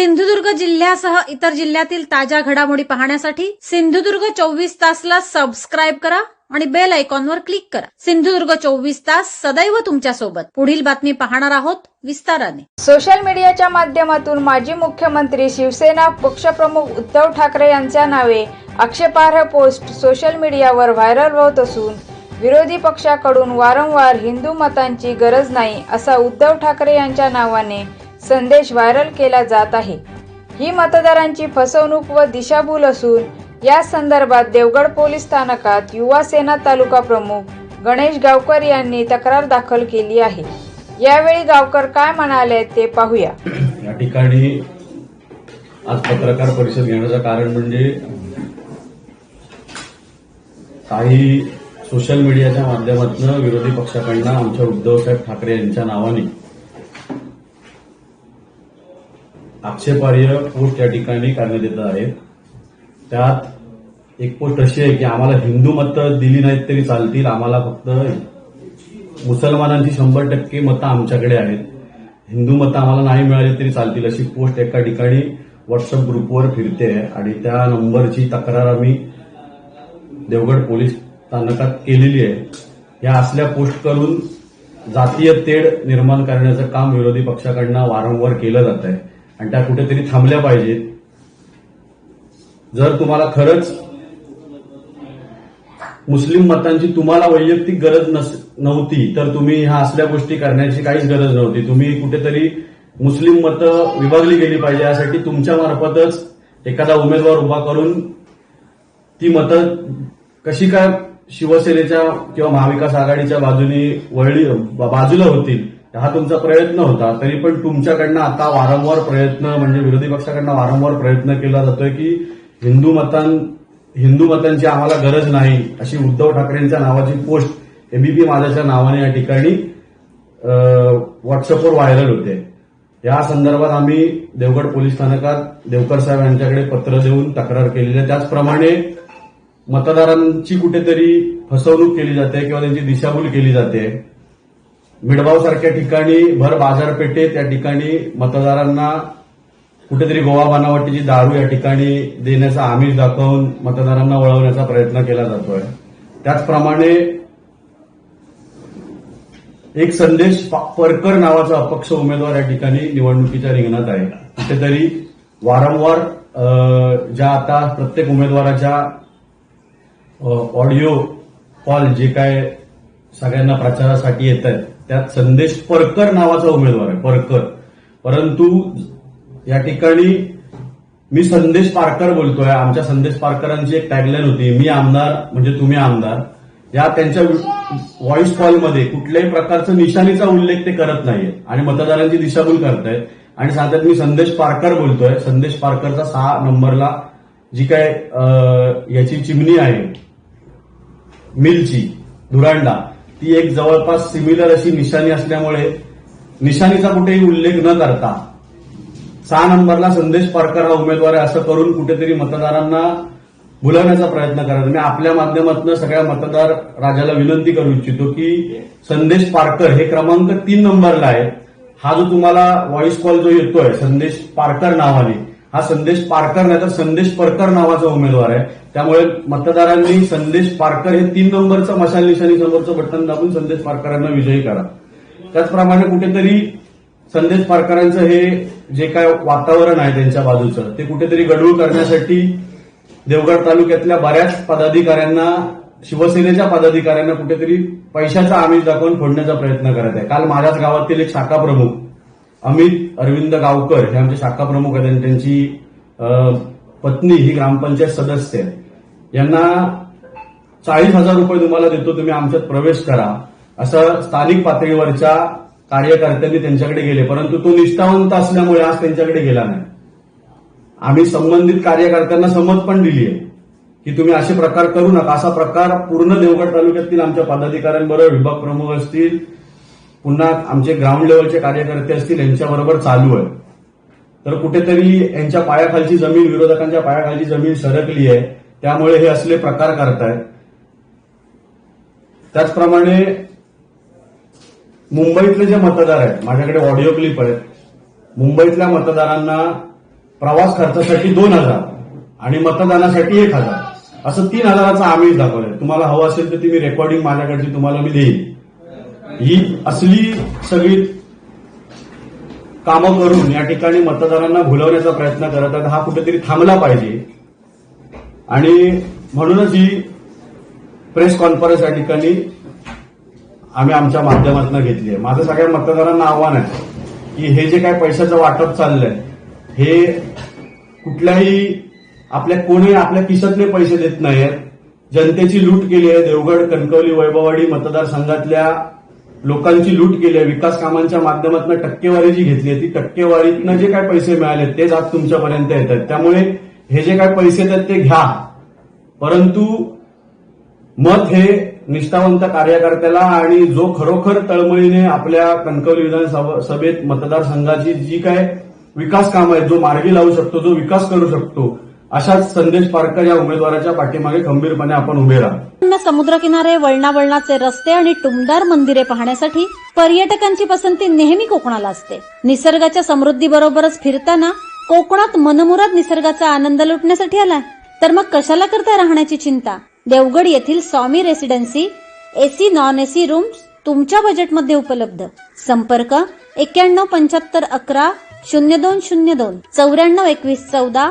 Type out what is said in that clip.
सिंधुदुर्ग जिल्ह्यासह इतर जिल्ह्यातील ताज्या घडामोडी पाहण्यासाठी सिंधुदुर्ग चोवीस तासला सबस्क्राईब करा आणि बेल आयकॉनवर क्लिक करा. सिंधुदुर्ग चोवीस तास सदैव तुमच्यासोबत पुढील बातमी पाहणार आहोत विस्ताराने. सोशल मीडियाच्या माध्यमातून माजी मुख्यमंत्री शिवसेना पक्षप्रमुख उद्धव ठाकरे यांच्या नावे आक्षेपार्ह पोस्ट सोशल मीडियावर व्हायरल होत असून विरोधी पक्षाकडून वारंवार हिंदू मतांची गरज नाही असा उद्धव ठाकरे यांच्या नावाने संदेश व्हायरल केला जात आहे. ही मतदारांची फसवणूक व दिशाभूल असून या संदर्भात देवगड पोलीस स्थानकात युवा सेना तालुका प्रमुख गणेश गावकर यांनी तक्रार दाखल केली आहे. यावेळी गावकर काय म्हणाले ते पाहूया. या ठिकाणी आज पत्रकार परिषद घेण्याचं कारण म्हणजे काही सोशल मीडियाच्या माध्यमातून विरोधी पक्षाकडनं आमच्या उद्धवसाहेब ठाकरे यांच्या नावाने आक्षेपार्ह पोस्ट या ठिकाणी करण्यात येत आहेत त्यात एक पोस्ट अशी आहे की आम्हाला हिंदू मतं दिली नाहीत तरी चालतील. आम्हाला फक्त मुसलमानांची शंभर टक्के मतं आमच्याकडे आहेत. हिंदू मतं आम्हाला नाही मिळाली तरी चालतील अशी पोस्ट एका ठिकाणी व्हॉट्सअप ग्रुपवर फिरते आहे. आणि त्या नंबरची तक्रार आम्ही देवगड पोलीस स्थानकात केलेली आहे. या असल्या पोस्ट करून जातीय तेढ निर्माण करण्याचं काम विरोधी पक्षाकडनं वारंवार केलं जात आहे. आणि त्या कुठेतरी थांबल्या पाहिजेत. जर तुम्हाला खरंच मुस्लिम मतांची तुम्हाला वैयक्तिक गरज नस नव्हती तर तुम्ही ह्या असल्या गोष्टी करण्याची काहीच गरज नव्हती. तुम्ही कुठेतरी मुस्लिम मतं विभागली गेली पाहिजे यासाठी तुमच्या मार्फतच एखादा उमेदवार उभा करून ती मतं कशी काय शिवसेनेच्या किंवा महाविकास आघाडीच्या बाजूनी वळली बाजूला होतील हा तुमचा प्रयत्न होता तरी पण तुमच्याकडनं आता वारंवार प्रयत्न म्हणजे विरोधी पक्षाकडनं वारंवार प्रयत्न केला जातोय की हिंदू मतां हिंदू मतांची आम्हाला गरज नाही अशी उद्धव ठाकरेंच्या नावाची पोस्ट एबीपी माझ्याच्या नावाने या ठिकाणी व्हॉट्सअपवर व्हायरल होते. या संदर्भात आम्ही देवगड पोलीस स्थानकात देवकर साहेब यांच्याकडे पत्र देऊन तक्रार केलेली आहे. त्याचप्रमाणे मतदारांची कुठेतरी फसवणूक केली जाते किंवा त्यांची दिशाभूल केली जाते. मिडगाव सारख्या ठिकाणी भर बाजारपेठेत या ठिकाणी मतदारांना कुठेतरी गोवा बनावटीची दारू या ठिकाणी देण्याचा आमिष दाखवून मतदारांना वळवण्याचा प्रयत्न केला जातोय. त्याचप्रमाणे एक संदेश परकर नावाचा अपक्ष उमेदवार या ठिकाणी निवडणुकीच्या रिंगणात आहे. कुठेतरी वारंवार ज्या आता प्रत्येक उमेदवाराच्या ऑडिओ कॉल जे काय सगळ्यांना प्रचारासाठी येत आहेत त्यात संदेश परकर नावाचा उमेदवार आहे परकर. परंतु या ठिकाणी मी संदेश पारकर बोलतोय. आमच्या संदेश पारकरांची एक टॅगलाईन होती मी आमदार म्हणजे तुम्ही आमदार. या त्यांच्या व्हॉइस कॉलमध्ये कुठल्याही प्रकारचं निशाणीचा उल्लेख ते करत नाहीये आणि मतदारांची दिशाभूल करतायत. आणि सांगतात मी संदेश पारकर बोलतोय. संदेश पारकरचा सहा नंबरला जी काय याची चिमणी आहे मिलची धुरांडा. ती एक जवळपास सिमिलर अशी निशाणी असल्यामुळे निशाणीचा कुठेही उल्लेख न करता सहा नंबरला संदेश पारकर हा उमेदवार आहे असं करून कुठेतरी मतदारांना भुलवण्याचा प्रयत्न करायचा मी आपल्या माध्यमातून सगळ्या मतदार राजाला विनंती करू इच्छितो की संदेश पारकर हे क्रमांक तीन नंबरला आहे. हा जो तुम्हाला व्हॉइस कॉल जो येतोय संदेश पारकर नावाने हा संदेश पारकर नाही तर संदेश परकर नावाचा उमेदवार आहे. त्यामुळे मतदारांनी संदेश पारकर हे तीन नंबरचं मशाल निशाणी समोरचं बटन दाबून संदेश पारकरांना विजयी करा. त्याचप्रमाणे कुठेतरी संदेश पारकरांचं हे जे काय वातावरण आहे त्यांच्या बाजूचं ते कुठेतरी गडूळ करण्यासाठी देवगड तालुक्यातल्या बऱ्याच पदाधिकाऱ्यांना शिवसेनेच्या पदाधिकाऱ्यांना कुठेतरी पैशाचा आमिष दाखवून फोडण्याचा प्रयत्न करत आहे. काल माझ्याच गावातील एक शाखा प्रमुख अमित अरविंद गावकर हे आमचे शाखा प्रमुख आहेत आणि त्यांची पत्नी ही ग्रामपंचायत सदस्य आहे. यांना चाळीस हजार रुपये तुम्हाला देतो तुम्ही आमच्यात प्रवेश करा. असं स्थानिक पातळीवरच्या कार्यकर्त्यांनी त्यांच्याकडे गेले परंतु तो निष्ठावंत असल्यामुळे आज त्यांच्याकडे गेला नाही. आम्ही संबंधित कार्यकर्त्यांना समज पण दिली आहे की तुम्ही असे प्रकार करू नका. असा प्रकार पूर्ण देवगड तालुक्यातील आमच्या पदाधिकाऱ्यांबरोबर विभाग प्रमुख असतील पुन्हा आमचे ग्राउंड लेवलचे कार्यकर्ते असतील यांच्याबरोबर चालू आहे. तर कुठेतरी यांच्या पायाखालची जमीन विरोधकांच्या पायाखालची जमीन सरकली आहे. त्यामुळे हे असले प्रकार करतायत. त्याचप्रमाणे मुंबईतले जे मतदार आहेत माझ्याकडे ऑडिओ क्लिप आहेत. मुंबईतल्या मतदारांना प्रवास खर्चासाठी दोन हजार आणि मतदानासाठी एक हजार. असं तीन हजाराचं आमिष दाखवलंय. तुम्हाला हवं असेल तर ती मी रेकॉर्डिंग माझ्याकडची तुम्हाला मी देईन. ही असली सगळी कामं करून या ठिकाणी मतदारांना भुलवण्याचा प्रयत्न करत आहेत. हा कुठेतरी थांबला पाहिजे. आणि म्हणूनच ही प्रेस कॉन्फरन्स या ठिकाणी आम्ही आमच्या माध्यमातून घेतली आहे. माझं सगळ्या मतदारांना आव्हान आहे की हे जे काय पैशाचं वाटप चाललंय हे कुठल्याही आपल्या कोणी आपल्या किशातले पैसे देत नाहीत जनतेची लूट केली आहे. देवगड कणकवली वैभववाडी मतदारसंघातल्या लोकांची लूट केली आहे विकास कामांच्या माध्यमातून टक्केवारी जी घेतली आहे ती टक्केवारीतनं जे काय पैसे मिळाले तेच आज तुमच्यापर्यंत येत आहेत. त्यामुळे हे जे काय पैसे आहेत ते घ्या. परंतु मत हे निष्ठावंत कार्यकर्त्याला आणि जो खरोखर तळमळीने आपल्या कणकवली विधानसभेत सभेत मतदारसंघाची जी काय विकास काम आहेत जो मार्गी लावू शकतो जो विकास करू शकतो अशाच संदेश पारकर या उमेदवाराच्या पाठीमागे खंबीरपणे आपण उभे राहा. समुद्रकिनारे वळणावळणाचे रस्ते आणि टुमदार मंदिरे पाहण्यासाठी पर्यटकांची पसंती नेहमी कोकणाला असते. निसर्गाच्या समृद्धीबरोबरच फिरताना कोकणात मनमुराद निसर्गाचा आनंद लुटण्यासाठी आलाय तर मग कशाला करता राहण्याची चिंता? देवगड येथील Swami residency AC non AC rooms तुमच्या बजेटमध्ये उपलब्ध. संपर्क एक्क्याण्णव पंच्याहत्तर अकरा शून्य दोन शून्य दोन चौऱ्याण्णव एकवीस चौदा